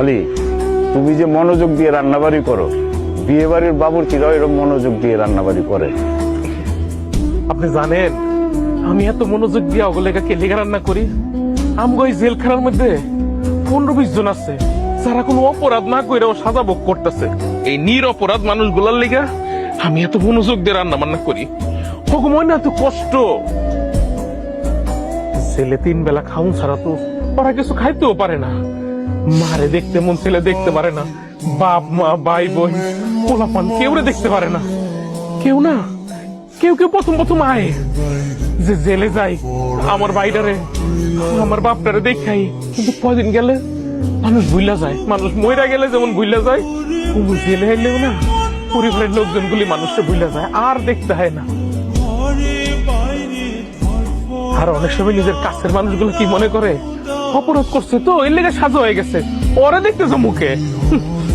আলি, তুমি যে মনোযোগ দিয়ে রান্নাবাড়ি করো বিয়ে বাড়ির বাবুর্চিরাও এরকম মনোযোগ দিয়ে রান্নাবাড়ি করে। আপনি জানেন, আমি এত মনোযোগ দিয়ে অগলেগা কেলিগা রান্না করি। আমগো এই জেলখানার মধ্যে পনেরো বিশ জন আছে, যারা কোনো অপরাধ না কইরাও সাজা ভোগ করতেছে। এই নির অপরাধ মানুষ মানুষগুলার লিগা আমি এত মনোযোগ দিয়ে রান্না বান্না করি। ভগবান এত কষ্ট। ছেলে তিন বেলা খাউন ছাড়া তো ওরা কিছু খাইতেও পারে না। মারে দেখতে মন ছেলে দেখতে পারে না। বাপ, মা, ভাই, বোন, পোলাপান কেউ রে দেখতে পারে না। কেউ না। কেউ কেউ প্রথম প্রথম আয়। যে জেলে যাই, আমার বাইটারে আমার বাপটারে দেখাই। কিন্তু কদিন গেলে মানুষ ভুইলা যায়। মানুষ মইরা গেলে যেমন ভুইলা যায় জেলে এলেও না, পরিবারের লোকজনগুলি মানুষকে ভুইলা যায়, আর দেখতে হয় না। আর অনেক সময় নিজের কাছের মানুষগুলো কি মনে করে? অপরাধ করছে তো এর লেগে সাজা হয়ে গেছে। পরে দেখতেছো মুখে।